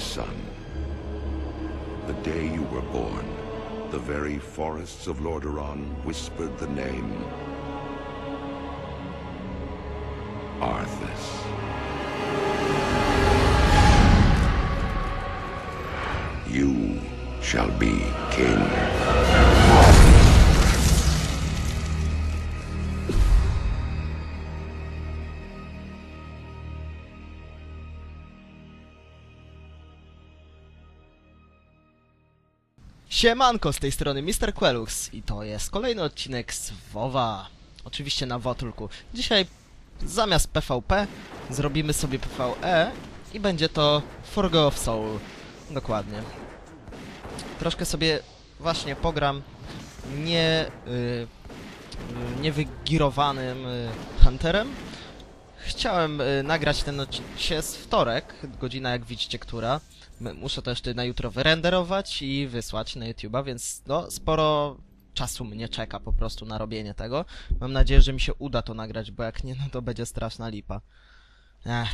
son. The day you were born, the very forests of Lordaeron whispered the name Arthas. You shall be king. Siemanko, z tej strony Mr. Quelux i to jest kolejny odcinek z WoWa. Oczywiście na Wotulku. Dzisiaj zamiast PvP zrobimy sobie PvE i będzie to Forgo of Soul. Dokładnie. Troszkę sobie właśnie pogram nie... Y, y, niewygirowanym y, Hunterem. Chciałem y, nagrać ten odcinek. Jest wtorek, godzina jak widzicie, która. Muszę to jeszcze na jutro wyrenderować i wysłać na YouTube'a, więc no, sporo czasu mnie czeka po prostu na robienie tego. Mam nadzieję, że mi się uda to nagrać, bo jak nie, no to będzie straszna lipa. Ech.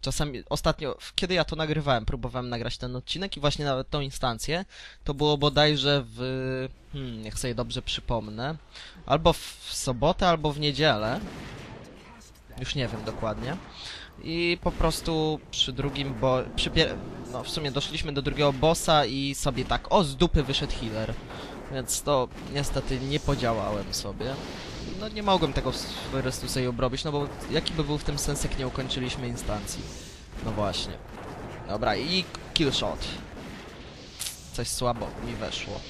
Czasami, ostatnio, kiedy ja to nagrywałem, próbowałem nagrać ten odcinek i właśnie nawet tą instancję, to było bodajże w, hmm, jak sobie dobrze przypomnę, albo w sobotę, albo w niedzielę. Już nie wiem dokładnie. I po prostu przy drugim, bo przy no w sumie doszliśmy do drugiego bossa i sobie tak, o z dupy wyszedł healer. Więc to niestety nie podziałałem sobie. No nie mogłem tego po prostu sobie obrobić, no bo jaki by był w tym sens, jak nie ukończyliśmy instancji. No właśnie. Dobra, i killshot. Coś słabo mi weszło.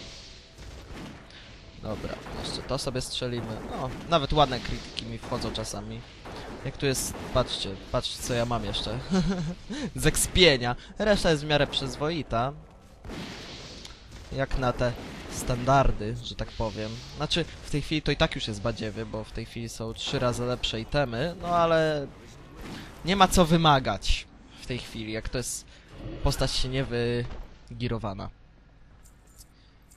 Dobra, jeszcze to sobie strzelimy. No, nawet ładne krytyki mi wchodzą czasami. Jak tu jest, patrzcie, patrzcie co ja mam jeszcze. Z ekspienia. Reszta jest w miarę przyzwoita. Jak na te standardy, że tak powiem. Znaczy, w tej chwili to i tak już jest badziewy, bo w tej chwili są trzy razy lepsze itemy, no ale nie ma co wymagać w tej chwili, jak to jest postać się niewygirowana.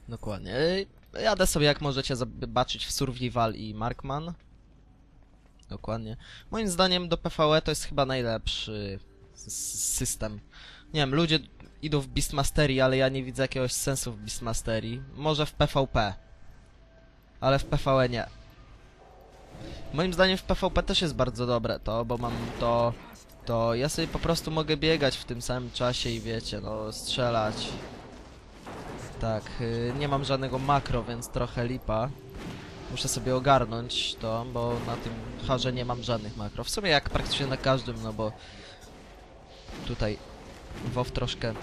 Dokładnie. Ej, Jadę sobie, jak możecie zobaczyć, w Survival i Markman. Dokładnie. Moim zdaniem do PvE to jest chyba najlepszy system. Nie wiem, ludzie idą w Beastmastery, ale ja nie widzę jakiegoś sensu w Beastmastery. Może w PvP. Ale w PvE nie. Moim zdaniem w PvP też jest bardzo dobre to, bo mam to... To ja sobie po prostu mogę biegać w tym samym czasie i wiecie, no strzelać. Tak, yy, nie mam żadnego makro, więc trochę lipa. Muszę sobie ogarnąć to, bo na tym harze nie mam żadnych makro. W sumie jak praktycznie na każdym, no bo tutaj WoW troszkę...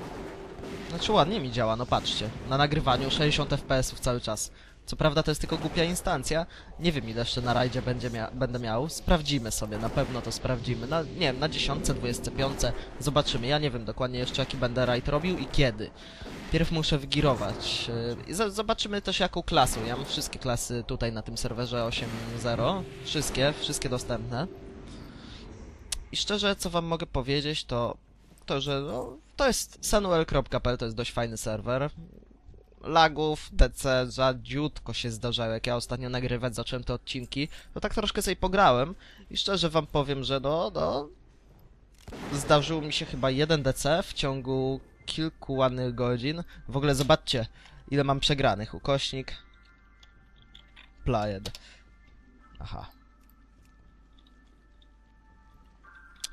Znaczy ładnie mi działa, no patrzcie. Na nagrywaniu 60 fps cały czas. Co prawda to jest tylko głupia instancja. Nie wiem ile jeszcze na rajdzie będzie mia będę miał. Sprawdzimy sobie, na pewno to sprawdzimy. Na, nie wiem, na 10, 25 zobaczymy. Ja nie wiem dokładnie jeszcze jaki będę rajd robił i kiedy. Pierw muszę wgirować. Yy, Zobaczymy też jaką klasą. Ja mam wszystkie klasy tutaj na tym serwerze 8.0. Wszystkie, wszystkie dostępne. I szczerze, co wam mogę powiedzieć, to to, że no, to jest sanuel.pl, to jest dość fajny serwer. Lagów, DC rzadziutko się zdarzały, jak ja ostatnio nagrywać zacząłem te odcinki, to tak troszkę sobie pograłem i szczerze wam powiem, że no, no, zdarzył mi się chyba jeden DC w ciągu kilku ładnych godzin. W ogóle zobaczcie, ile mam przegranych. Ukośnik. Played. Aha.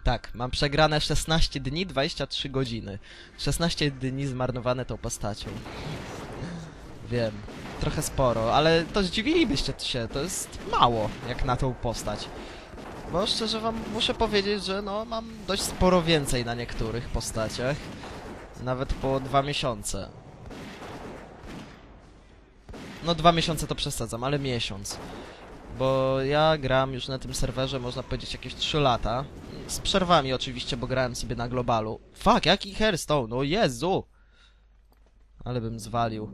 Tak, mam przegrane 16 dni, 23 godziny. 16 dni zmarnowane tą postacią. Wiem, trochę sporo, ale to zdziwilibyście się, to jest mało, jak na tą postać. Bo szczerze wam muszę powiedzieć, że no, mam dość sporo więcej na niektórych postaciach. Nawet po dwa miesiące. No dwa miesiące to przesadzam, ale miesiąc. Bo ja gram już na tym serwerze, można powiedzieć, jakieś 3 lata. Z przerwami oczywiście, bo grałem sobie na globalu. Fuck, jaki Hearthstone, o Jezu! Ale bym zwalił.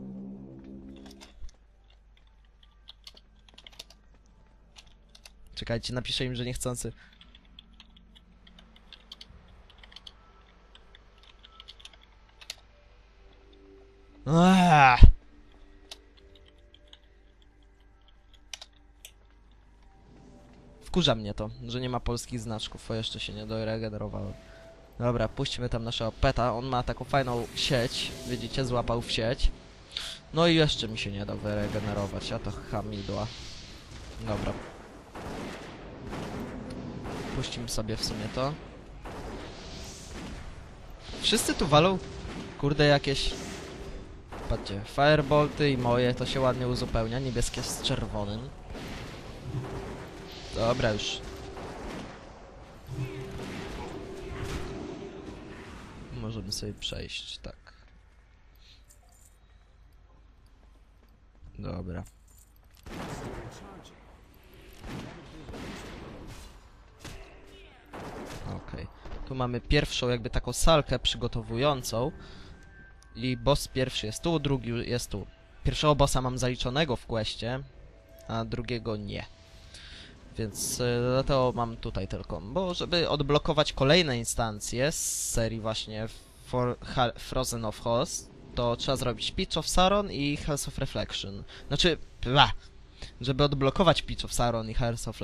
Czekajcie, napiszę im, że niechcący. Wkurza mnie to, że nie ma polskich znaczków, bo jeszcze się nie doregenerowałem. Dobra, puśćmy tam naszego peta. On ma taką fajną sieć. Widzicie, złapał w sieć. No i jeszcze mi się nie da wyregenerować, a to hamidła. Dobra. Puścimy sobie w sumie to. Wszyscy tu walą, kurde, jakieś... Patrzcie, firebolty i moje, to się ładnie uzupełnia, niebieskie z czerwonym. Dobra, już. Możemy sobie przejść, tak. Dobra. Okej. Tu mamy pierwszą jakby taką salkę przygotowującą. I boss pierwszy jest tu, drugi jest tu. Pierwszego bossa mam zaliczonego w questie, a drugiego nie. Więc y, dlatego mam tutaj tylko. Bo żeby odblokować kolejne instancje z serii właśnie For Frozen of Host, to trzeba zrobić Pitch of Saron i Hearts of Reflection. Znaczy, bla. Żeby odblokować Pitch of Saron i Hearts of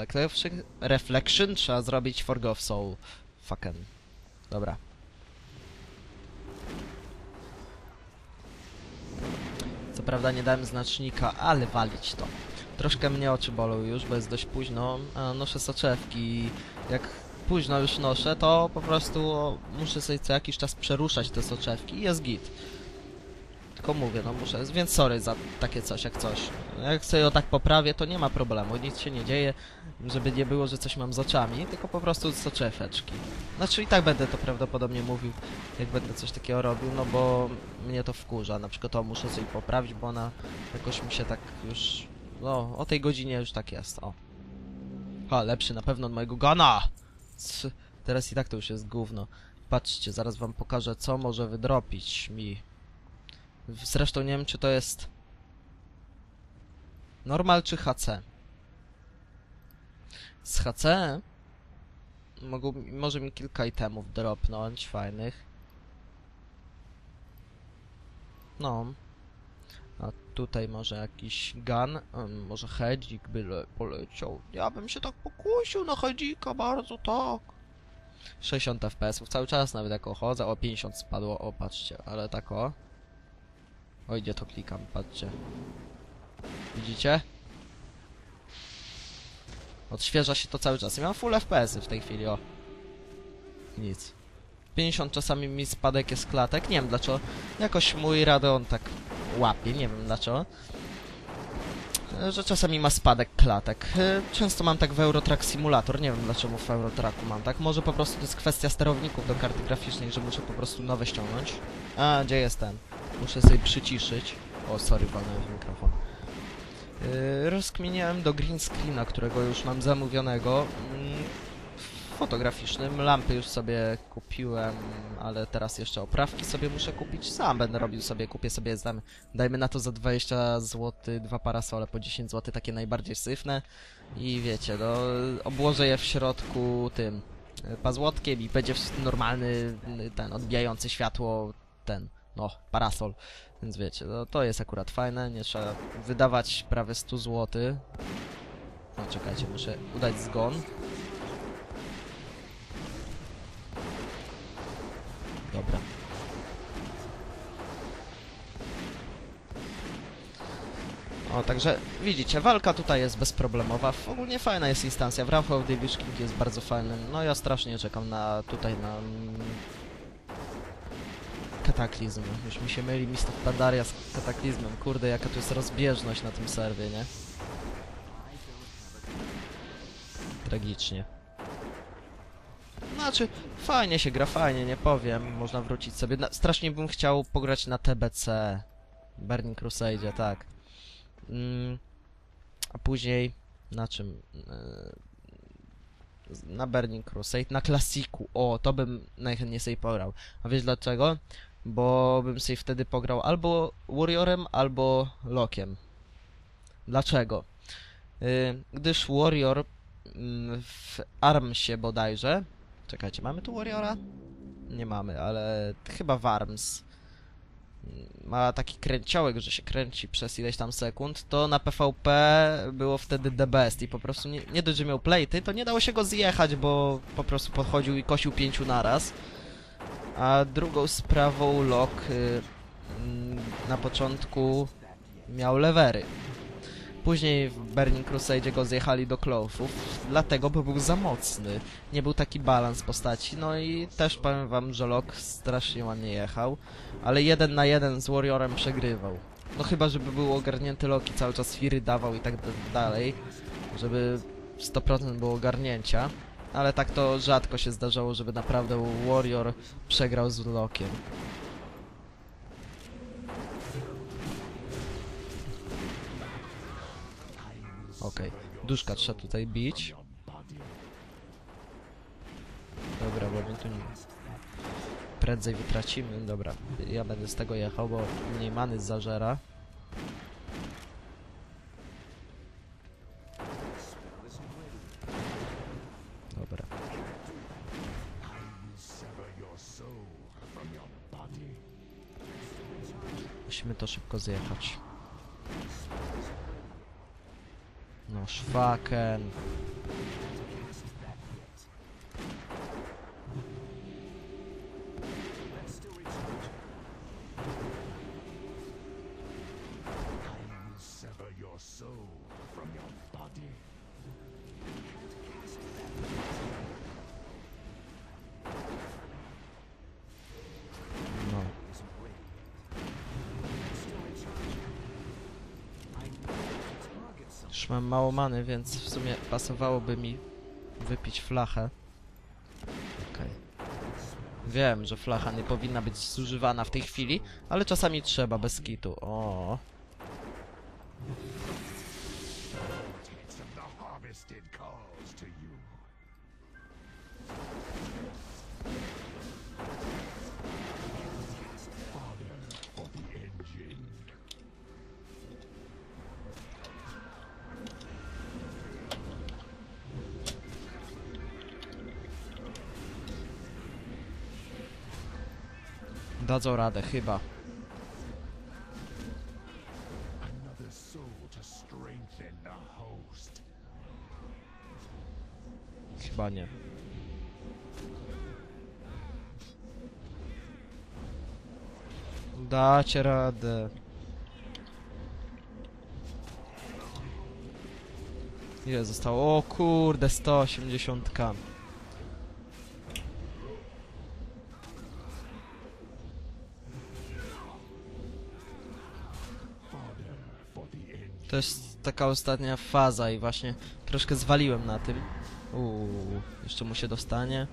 Reflection, trzeba zrobić Forgo of Soul. Fucking. Dobra. Co prawda nie dałem znacznika, ale walić to. Troszkę mnie oczy bolą już, bo jest dość późno, a noszę soczewki. Jak późno już noszę, to po prostu muszę sobie co jakiś czas przeruszać te soczewki i jest git. Tylko mówię, no muszę, więc sorry za takie coś jak coś. Jak sobie o tak poprawię, to nie ma problemu, nic się nie dzieje, żeby nie było, że coś mam z oczami, tylko po prostu soczeweczki. Znaczy i tak będę to prawdopodobnie mówił, jak będę coś takiego robił, no bo mnie to wkurza. Na przykład to muszę sobie poprawić, bo ona jakoś mi się tak już... No, o tej godzinie już tak jest, o. Ha, lepszy na pewno od mojego gana! Teraz i tak to już jest gówno. Patrzcie, zaraz wam pokażę, co może wydropić mi. Zresztą nie wiem, czy to jest... Normal czy HC? Z HC mogą, może mi kilka itemów dropnąć, fajnych. No. A tutaj może jakiś gun, um, może hedzik by le- poleciał. Ja bym się tak pokusił na hedzika bardzo, tak. 60 fps, cały czas nawet jak chodzę, o 50 spadło, o patrzcie, ale tak o. Oj, gdzie to klikam, patrzcie. Widzicie? Odświeża się to cały czas. Ja mam full FPS -y w tej chwili, o. Nic. 50 czasami mi spadek jest klatek, nie wiem dlaczego. Jakoś mój Radeon tak łapie, nie wiem dlaczego. E, Że czasami ma spadek klatek. E, Często mam tak w Eurotrack Simulator, nie wiem dlaczego w Eurotracku mam tak. Może po prostu to jest kwestia sterowników do karty graficznej, że muszę po prostu nowe ściągnąć. A, gdzie jest ten? Muszę sobie przyciszyć. O, sorry, walnąłem mikrofon. Yy, rozkminiałem do green screena, którego już mam zamówionego. Mm, fotograficznym. Lampy już sobie kupiłem, ale teraz jeszcze oprawki sobie muszę kupić. Sam będę robił sobie, kupię sobie, dam, dajmy na to za 20 zł, dwa parasole po 10 zł, takie najbardziej syfne. I wiecie, no, obłożę je w środku tym y, pazłotkiem i będzie normalny, y, ten, odbijający światło, ten, no, parasol. Więc wiecie, no, to jest akurat fajne, nie trzeba wydawać prawie 100 zł. No czekajcie, muszę udać zgon. Dobra. O, także widzicie, walka tutaj jest bezproblemowa. Ogólnie fajna jest instancja. Wrath of the Lich King jest bardzo fajnym. No ja strasznie czekam na tutaj na mm, kataklizm. Już mi się myli Mist Pandaria z kataklizmem. Kurde, jaka tu jest rozbieżność na tym serwie, nie? Tragicznie. Znaczy, fajnie się gra, fajnie, nie powiem. Można wrócić sobie. Na, strasznie bym chciał pograć na TBC. Burning Crusade, tak. Mm, a później na czym? Yy, na Burning Crusade, na klasiku. O, to bym najchętniej sobie pograł. A wiesz dlaczego? Bo bym sobie wtedy pograł albo Warriorem, albo Lokiem. Dlaczego? Yy, gdyż Warrior mm, w Armsie bodajże. Czekajcie, mamy tu Warriora? Nie mamy, ale chyba w Arms mm, ma taki kręciołek, że się kręci przez ileś tam sekund, to na PvP było wtedy the best i po prostu nie, nie dość, że miał plejty, to nie dało się go zjechać, bo po prostu podchodził i kosił pięciu naraz. A drugą sprawą Lok y, mm, na początku miał lewery. Później w Burning Crusade go zjechali do Clothów, dlatego, bo był za mocny. Nie był taki balans postaci, no i też powiem wam, że Lok strasznie ładnie jechał, ale jeden na jeden z Warriorem przegrywał. No chyba, żeby był ogarnięty Loki, cały czas Firy dawał i tak dalej, żeby 100% było ogarnięcia. Ale tak to rzadko się zdarzało, żeby naprawdę Warrior przegrał z Lokiem. Okej, duszka trzeba tutaj bić. Dobra, bo tu nie... Prędzej wytracimy, dobra. Ja będę z tego jechał, bo mniej many zażera. Mam mało many, więc w sumie pasowałoby mi wypić flachę. Okej. Wiem, że flacha nie powinna być zużywana w tej chwili, ale czasami trzeba, bez kitu. O. Dadzą radę, chyba. Chyba nie. Dacie radę. Ile zostało? O kurde, 180k. To jest taka ostatnia faza i właśnie troszkę zwaliłem na tym. Uuu, jeszcze mu się dostanie.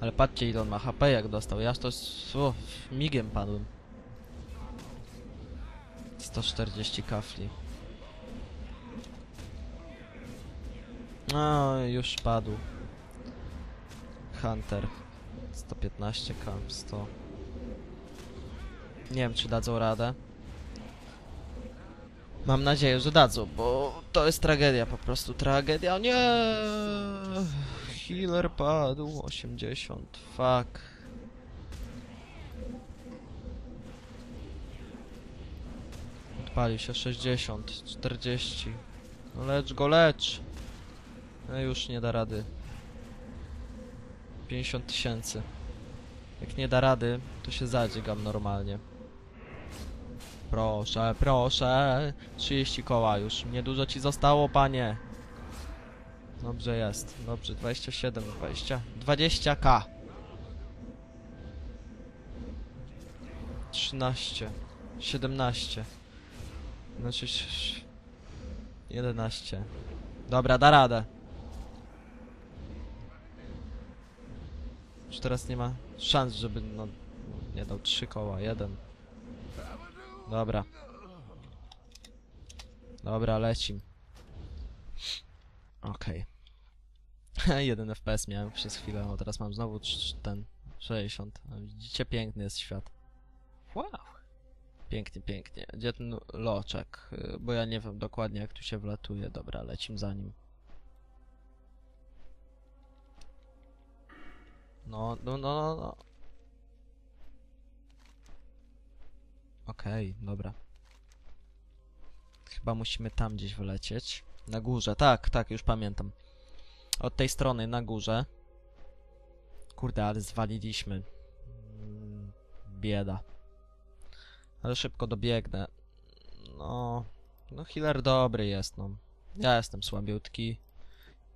Ale patrzcie ile on ma HP jak dostał. Ja to o, migiem padłem. 140 kafli. No, już padł. Hunter. 115k, 100. Nie wiem, czy dadzą radę. Mam nadzieję, że dadzą, bo to jest tragedia, po prostu tragedia. Nie! Healer padł, 80, fuck. Odpalił się 60, 40. No lecz go, lecz! No już nie da rady. 50 tysięcy. Jak nie da rady, to się zadzigam normalnie. Proszę, proszę. 30 koła już. Niedużo ci zostało, panie. Dobrze jest. Dobrze, 27, 20. 20k. 13. 17. Znaczy... ś- 11. Dobra, da radę. Już teraz nie ma szans, żeby no... Nie dał 3 koła, 1. Dobra. Dobra, lecim. Okej. Jeden FPS miałem przez chwilę, a teraz mam znowu ten 60. A Widzicie, piękny jest świat. Wow. Pięknie, pięknie. Gdzie ten loczek? Y, Bo ja nie wiem dokładnie jak tu się wlatuje. Dobra, lecim za nim. No, no, no, no, Okej, dobra. Chyba musimy tam gdzieś wylecieć. Na górze, tak, tak, już pamiętam. Od tej strony na górze. Kurde, ale zwaliliśmy. Mm, Bieda. Ale szybko dobiegnę. No... No healer dobry jest, no. Ja jestem słabiutki.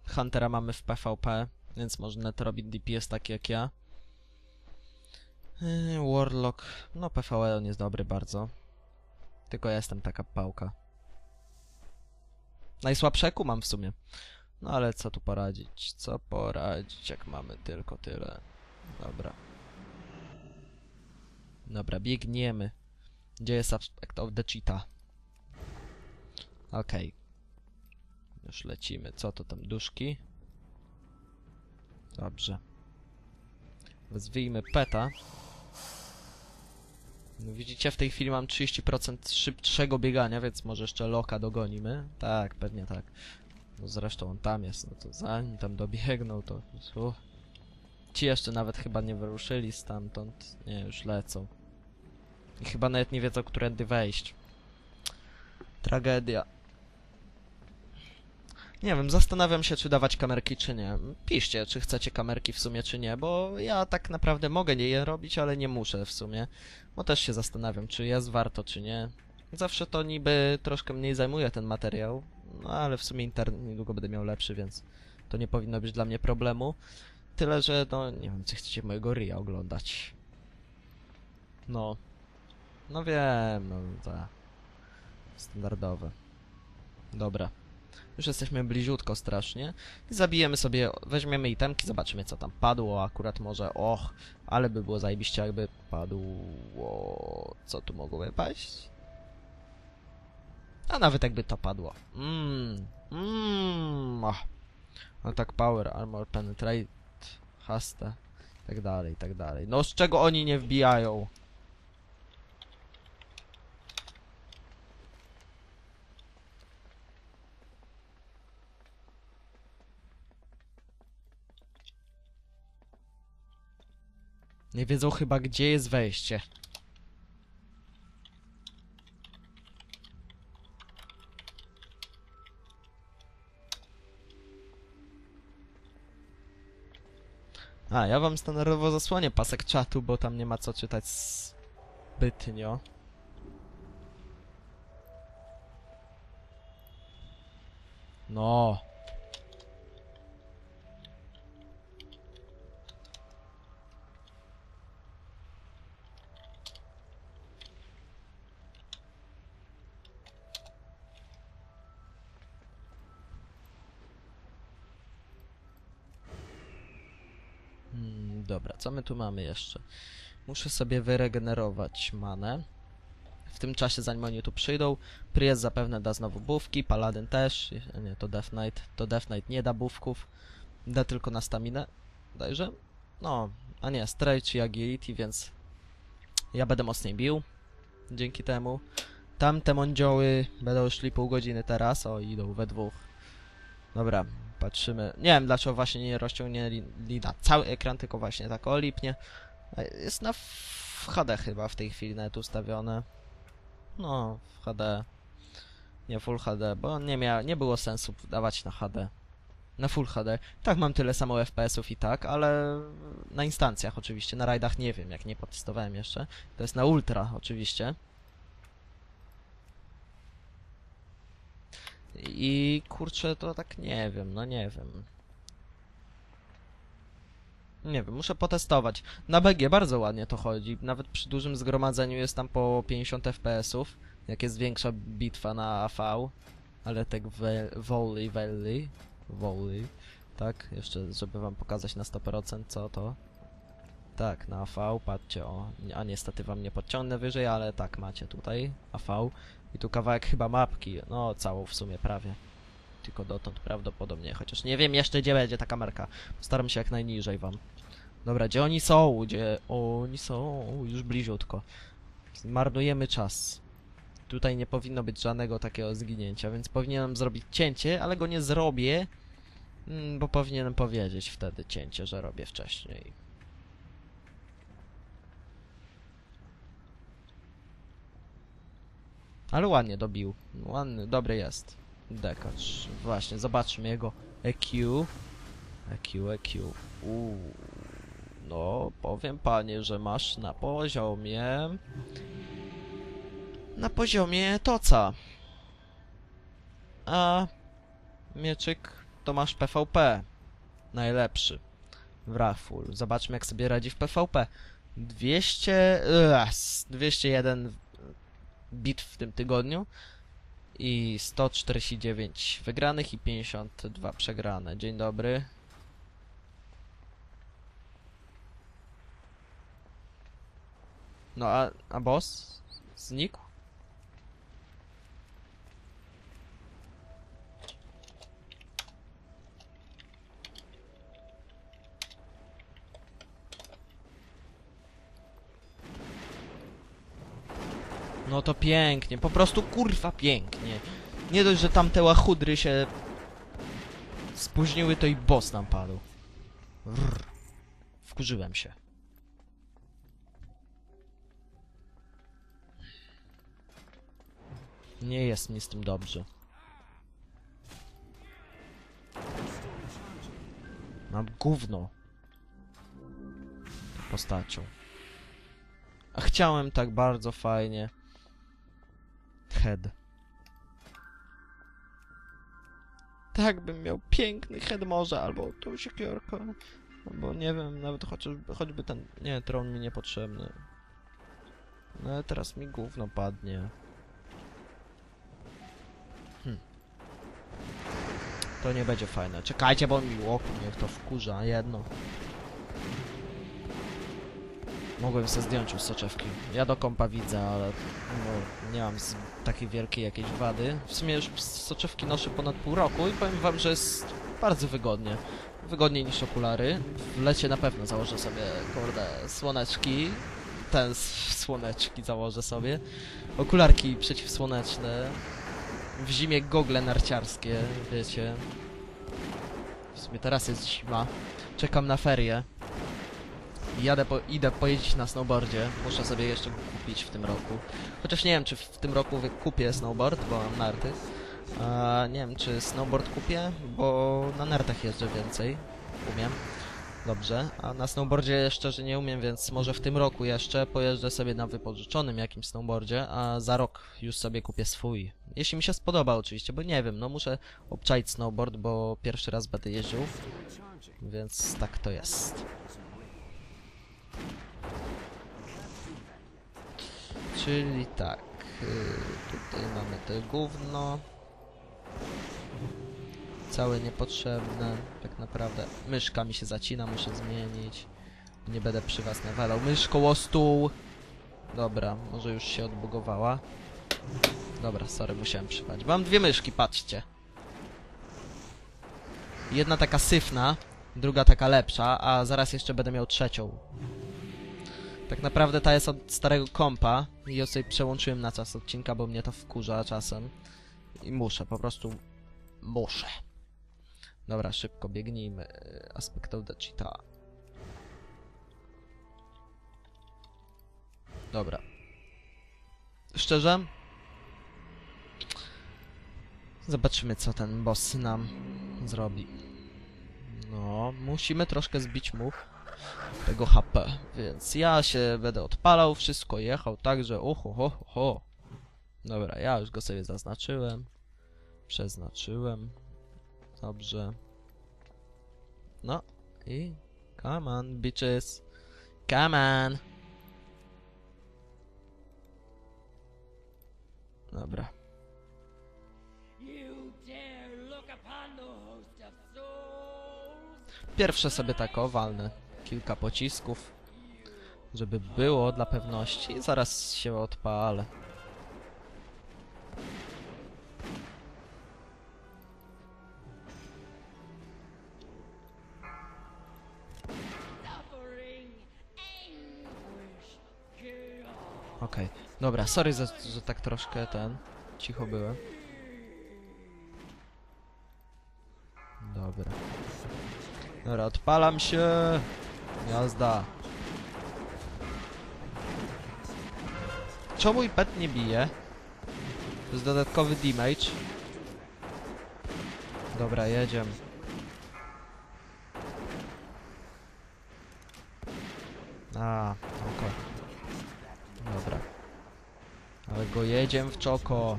Huntera mamy w PvP, więc może net robić DPS taki jak ja. Yy, Warlock... No PvE on jest dobry bardzo. Tylko ja jestem taka pałka. Najsłabszeku mam w sumie. No ale co tu poradzić? Co poradzić, jak mamy tylko tyle. Dobra. Dobra, biegniemy. Gdzie jest Aspect of the Cheetah? Okej. Już lecimy. Co to tam? Duszki? Dobrze. Wezwijmy peta. No widzicie, w tej chwili mam 30% szybszego biegania, więc może jeszcze Loka dogonimy. Tak, pewnie tak. No zresztą on tam jest, no to zanim tam dobiegną, to... Ci jeszcze nawet chyba nie wyruszyli stamtąd. Nie, już lecą. I chyba nawet nie wiedzą, którędy wejść. Tragedia. Nie wiem, zastanawiam się, czy dawać kamerki, czy nie. Piszcie, czy chcecie kamerki w sumie, czy nie, bo ja tak naprawdę mogę je robić, ale nie muszę w sumie. Bo też się zastanawiam, czy jest warto, czy nie. Zawsze to niby troszkę mniej zajmuje ten materiał, no ale w sumie internet niedługo będę miał lepszy, więc to nie powinno być dla mnie problemu. Tyle, że no nie wiem, czy chcecie mojego ryja oglądać. No. No wiem, no tak. Standardowe. Dobra. Już jesteśmy bliziutko strasznie. Zabijemy sobie, weźmiemy itemki, zobaczymy co tam padło. Akurat może, och, ale by było zajebiście jakby padło... Co tu mogło wypaść? A nawet jakby to padło. Mmm, mmm. Attack power, armor penetrate, haste, tak dalej, tak dalej. No z czego oni nie wbijają? Nie wiedzą chyba gdzie jest wejście. A, ja wam standardowo zasłonię pasek czatu, bo tam nie ma co czytać zbytnio. No. Dobra, co my tu mamy jeszcze? Muszę sobie wyregenerować manę. W tym czasie, zanim oni tu przyjdą, Priest zapewne da znowu bufki, Paladin też. Nie, to Death Knight. To Death Knight nie da bufków. Da tylko na staminę. Dajże? No, a nie, Straight czy Agility, więc ja będę mocniej bił. Dzięki temu. Tamte mądzioły będą szli pół godziny teraz. O, idą we dwóch. Dobra, patrzymy. Nie wiem dlaczego właśnie nie rozciągnęli na cały ekran, tylko właśnie tak o lipnie. Jest na HD chyba w tej chwili nawet ustawione. No, w HD. Nie Full HD, bo nie mia nie było sensu dawać na HD. Na Full HD. Tak, mam tyle samo FPS-ów i tak, ale na instancjach oczywiście. Na rajdach nie wiem, jak nie potestowałem jeszcze. To jest na Ultra oczywiście. I kurczę, to tak nie wiem, no nie wiem. Nie wiem, muszę potestować. Na BG bardzo ładnie to chodzi. Nawet przy dużym zgromadzeniu jest tam po 50 FPS-ów. Jak jest większa bitwa na AV. Ale tak volley, volley, volley. Tak, jeszcze żeby wam pokazać na 100% co to. Tak, na AV, patrzcie, o, a niestety wam nie podciągnę wyżej, ale tak macie tutaj AV. I tu kawałek chyba mapki, no całą w sumie prawie. Tylko dotąd prawdopodobnie, chociaż nie wiem jeszcze gdzie będzie ta kamerka. Postaram się jak najniżej wam. Dobra, gdzie oni są? Gdzie oni są? Już bliziutko. Marnujemy czas. Tutaj nie powinno być żadnego takiego zginięcia, więc powinienem zrobić cięcie, ale go nie zrobię, mm, bo powinienem powiedzieć wtedy cięcie, że robię wcześniej. Ale ładnie dobił. Ładny, dobry jest. Dekacz. Właśnie, zobaczmy jego EQ. EQ, EQ. Uuu. No, powiem panie, że masz na poziomie... Na poziomie toca. A... Mieczyk to masz PvP. Najlepszy. W Raful. Zobaczmy jak sobie radzi w PvP. 200... Raz, 201 bit w tym tygodniu i 149 wygranych i 52 przegrane. Dzień dobry. No a, a boss? Znikł? To pięknie, po prostu kurwa pięknie. Nie dość, że tamte łachudry się spóźniły, to i boss nam padł. Rrr. Wkurzyłem się. Nie jest mi z tym dobrze. Mam gówno. Postacią. A chciałem tak bardzo fajnie. Head. Tak bym miał piękny head może, albo tą siekierkę. Albo nie wiem, nawet chociażby, choćby ten... Nie, tron mi niepotrzebny. No ale teraz mi gówno padnie. Hm. To nie będzie fajne. Czekajcie, bo mi łoku niech to wkurza. Jedno. Mogłem sobie zdjąć już soczewki. Ja do kompa widzę, ale no, nie mam takiej wielkiej jakiejś wady. W sumie już soczewki noszę ponad pół roku i powiem wam, że jest bardzo wygodnie. Wygodniej niż okulary. W lecie na pewno założę sobie, kurde, słoneczki. Ten słoneczki założę sobie. Okularki przeciwsłoneczne. W zimie gogle narciarskie, wiecie. W sumie teraz jest zima. Czekam na ferie. Jadę po, idę pojeździć na snowboardzie. Muszę sobie jeszcze kupić w tym roku. Chociaż nie wiem, czy w tym roku kupię snowboard, bo mam narty. A, nie wiem, czy snowboard kupię, bo na nartach jeżdżę więcej. Umiem. Dobrze. A na snowboardzie szczerze nie umiem, więc może w tym roku jeszcze pojeżdżę sobie na wypożyczonym jakimś snowboardzie, a za rok już sobie kupię swój. Jeśli mi się spodoba oczywiście, bo nie wiem, no muszę obczaić snowboard, bo pierwszy raz będę jeździł. Więc tak to jest. Czyli tak, yy, tutaj mamy to gówno. Całe niepotrzebne, tak naprawdę. Myszka mi się zacina, muszę zmienić. Nie będę przy was nawalał. Myszką o stół! Dobra, może już się odbugowała. Dobra, sorry, musiałem przypać. Mam dwie myszki, patrzcie. Jedna taka syfna, druga taka lepsza, a zaraz jeszcze będę miał trzecią. Tak naprawdę ta jest od starego kompa i ją sobie przełączyłem na czas odcinka, bo mnie to wkurza czasem. I muszę, po prostu muszę. Dobra, szybko biegnijmy. Aspect of the cheetah. Dobra. Szczerze? Zobaczymy, co ten boss nam zrobi. No, musimy troszkę zbić mu tego HP, więc ja się będę odpalał, wszystko jechał tak, że oho, ho, ho. Dobra, ja już go sobie zaznaczyłem. Przeznaczyłem. Dobrze. No i come on, bitches. Come on. Dobra. Pierwsze sobie tak o, walnę kilka pocisków, żeby było dla pewności zaraz się odpalę. Okej, dobra, sorry, za, że tak troszkę ten, cicho byłem. Dobra. Dobra, odpalam się. Jazda. Czemu i pet nie bije? To jest dodatkowy damage. Dobra, jedziemy. A, oko. Dobra. Ale go jedziemy w czoko.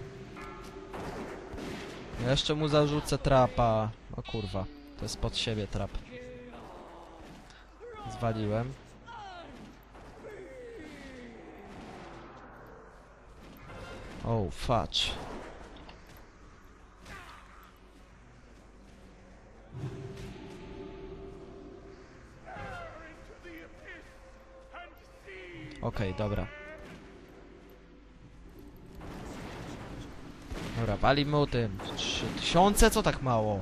Jeszcze mu zarzucę trapa. O kurwa, to jest pod siebie trap. Zwaliłem. O, fudge. Okej, dobra. Dobra, wali mu tym. Trzy tysiące? Co tak mało?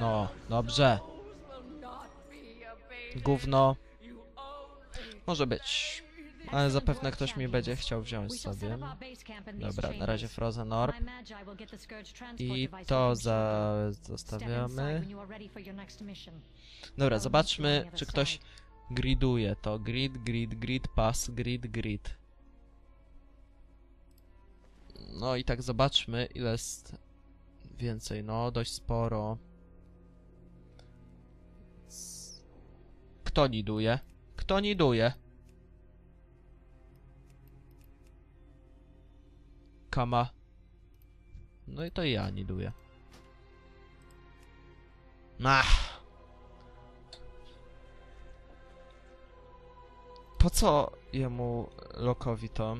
No, dobrze. Gówno. Może być. Ale zapewne ktoś mi będzie chciał wziąć sobie. Dobra, na razie Frozen Orb. I to za... zostawiamy. Dobra, zobaczmy, czy ktoś griduje to. Grid, grid, grid, pass, grid, grid. No i tak zobaczmy, ile jest więcej. No, dość sporo. Kto niduje? Kto niduje? Kama. No i to ja niduję. Ach. Po co jemu Lokowi to?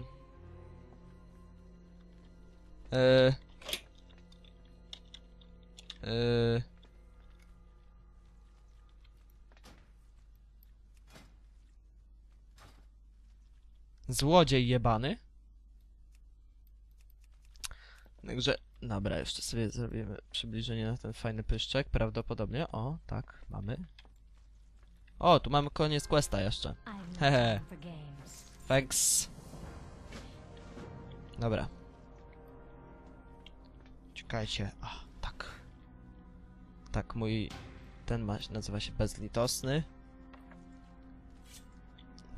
Yy. Yy. Złodziej jebany? Także, dobra, jeszcze sobie zrobimy przybliżenie na ten fajny pyszczek, prawdopodobnie. O, tak, mamy. O, tu mamy koniec questa jeszcze. Hehe. Thanks. Dobra. Czekajcie. A, tak. Tak, mój... Ten ma, nazywa się Bezlitosny.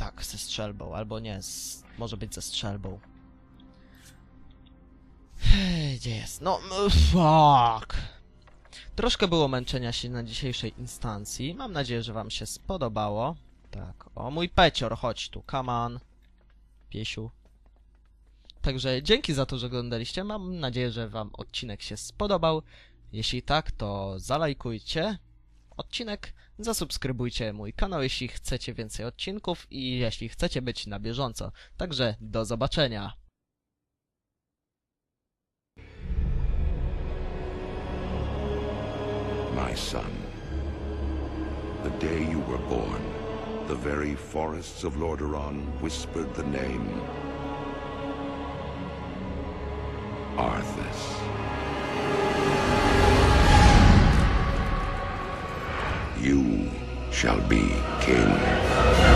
Tak, ze strzelbą, albo nie, z, może być ze strzelbą. Gdzie jest? No, fuck. Troszkę było męczenia się na dzisiejszej instancji. Mam nadzieję, że wam się spodobało. Tak, o mój pecior, chodź tu, come on. Piesiu. Także dzięki za to, że oglądaliście. Mam nadzieję, że wam odcinek się spodobał. Jeśli tak, to zalajkujcie odcinek, zasubskrybujcie mój kanał, jeśli chcecie więcej odcinków i jeśli chcecie być na bieżąco. Także do zobaczenia. My son, the day you were born, the very forests of Lordaeron whispered the name Arthas. You shall be king.